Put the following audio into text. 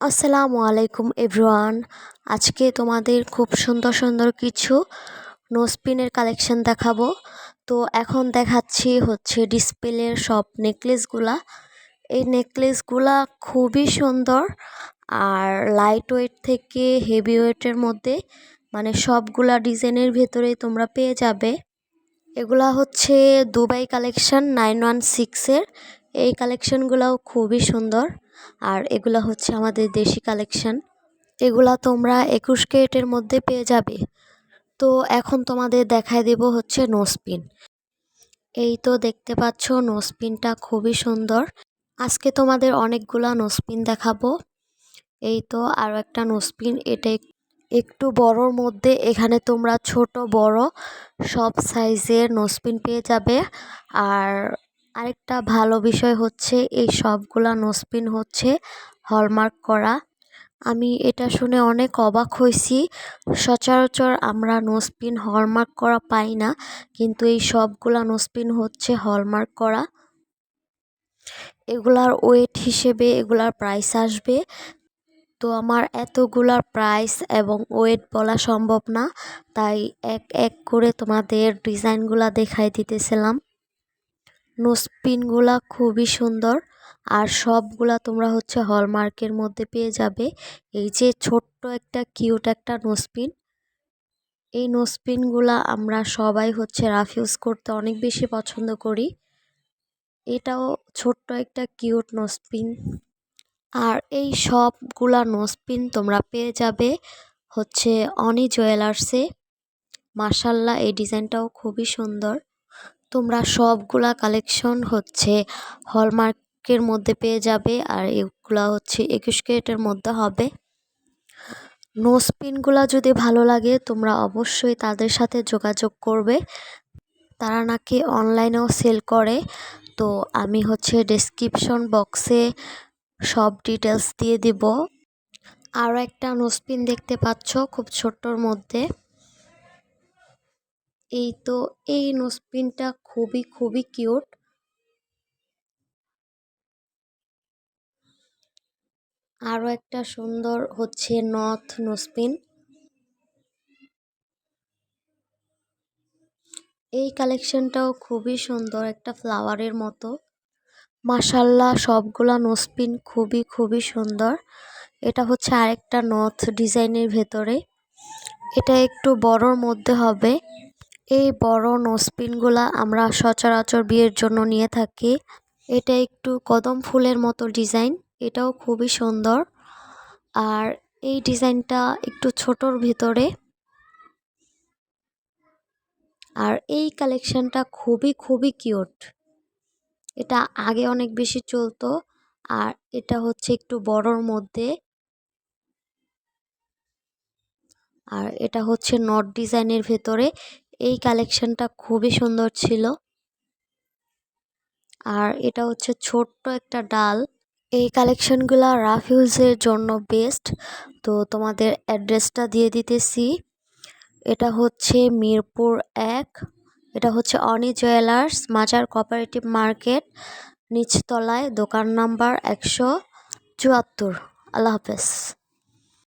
আসসালামু আলাইকুম এভরিওয়ান। আজকে তোমাদের খুব সুন্দর সুন্দর কিছু নোসপিনের কালেকশন দেখাবো। তো এখন দেখাচ্ছি হচ্ছে ডিসপ্লের সব নেকলেসগুলা। এই নেকলেসগুলা খুবই সুন্দর আর লাইট ওয়েট থেকে হেভি ওয়েটের মধ্যে মানে সবগুলা ডিজাইনের ভেতরে তোমরা পেয়ে যাবে। এগুলা হচ্ছে দুবাই কালেকশন নাইন ওয়ান সিক্সের এই কালেকশনগুলোও খুবই সুন্দর। আর এগুলা হচ্ছে আমাদের দেশি কালেকশন এগুলা তোমরা একুশ কেটের মধ্যে পেয়ে যাবে। তো এখন তোমাদের দেখায় দেব হচ্ছে নোসপিন এই তো দেখতে পাচ্ছ নোসপিনটা খুবই সুন্দর। আজকে তোমাদের অনেকগুলা নোসপিন দেখাবো। এই তো আরও একটা নোসপিন এটা একটু বড়র মধ্যে, এখানে তোমরা ছোট, বড় সব সাইজের নোসপিন পেয়ে যাবে। আর আরেকটা ভালো বিষয় হচ্ছে এই সবগুলা নোসপিন হচ্ছে হলমার্ক করা। আমি এটা শুনে অনেক অবাক হয়েছি। সচরাচর আমরা নোসপিন হলমার্ক করা পাই না, কিন্তু এই সবগুলা নোসপিন হচ্ছে হলমার্ক করা। এগুলার ওয়েট হিসেবে এগুলার প্রাইস আসবে। তো আমার এতগুলার প্রাইস এবং ওয়েট বলা সম্ভব না, তাই এক এক করে তোমাদের ডিজাইনগুলা দেখাই দিতেছিলাম। নোসপিনগুলা খুবই সুন্দর। আর সবগুলা তোমরা হচ্ছে হলমার্কের মধ্যে পেয়ে যাবে। এই যে ছোট্ট একটা কিউট একটা নোসপিন। এই নোসপিনগুলা আমরা সবাই হচ্ছে রাফ ইউজ করতে অনেক বেশি পছন্দ করি। এটাও ছোট্ট একটা কিউট নোসপিন। আর এই সবগুলা নোসপিন তোমরা পেয়ে যাবে হচ্ছে অনি জুয়েলার্সে। মার্শাল্লাহ এই ডিজাইনটাও খুবই সুন্দর। তোমরা সবগুলা কালেকশন হচ্ছে হলমার্কের মধ্যে পেয়ে যাবে আর এগুলা হচ্ছে একুশ ক্যারেটের মধ্যে হবে। নোসপিনগুলা যদি ভালো লাগে, তোমরা অবশ্যই তাদের সাথে যোগাযোগ করবে। তারা নাকি অনলাইনেও সেল করে। তো আমি হচ্ছে ডেসক্রিপশন বক্সে সব ডিটেলস দিয়ে দিব। আরও একটা নোসপিন দেখতে পাচ্ছ, খুব ছোট্টর মধ্যে। এই তো, এই নোসপিনটা খুবই খুবই কিউট আরও একটা সুন্দর হচ্ছে নথ নোসপিন এই কালেকশনটাও খুবই সুন্দর, একটা ফ্লাওয়ারের মতো। মাসাল্লাহ সবগুলা নোসপিন খুবই খুবই সুন্দর। এটা হচ্ছে আরেকটা নথ ডিজাইনের ভেতরে। এটা একটু বড়র মধ্যে হবে। এই বড় নোসপিনগুলা আমরা সচরাচর বিয়ের জন্য নিয়ে থাকি। এটা একটু কদম ফুলের মতো ডিজাইন, এটাও খুবই সুন্দর। আর এই ডিজাইনটা একটু ছোটোর ভিতরে। আর এই কালেকশানটা খুবই খুবই কিউট। এটা আগে অনেক বেশি চলতো, আর এটা হচ্ছে একটু বড়র মধ্যে। আর এটা হচ্ছে নট ডিজাইনের ভেতরে এই কালেকশনটা খুবই সুন্দর ছিল। আর এটা হচ্ছে ছোট্ট একটা ডাল। এই কালেকশনগুলো রাফ ইউজের জন্য বেস্ট তো তোমাদের অ্যাড্রেসটা দিয়ে দিতেছি। এটা হচ্ছে মিরপুর এক। এটা হচ্ছে Oni jewellers, Mazar cooperative market নিচতলায়, দোকান নাম্বার একশো চুয়াত্তর। আল্লাহ হাফেজ।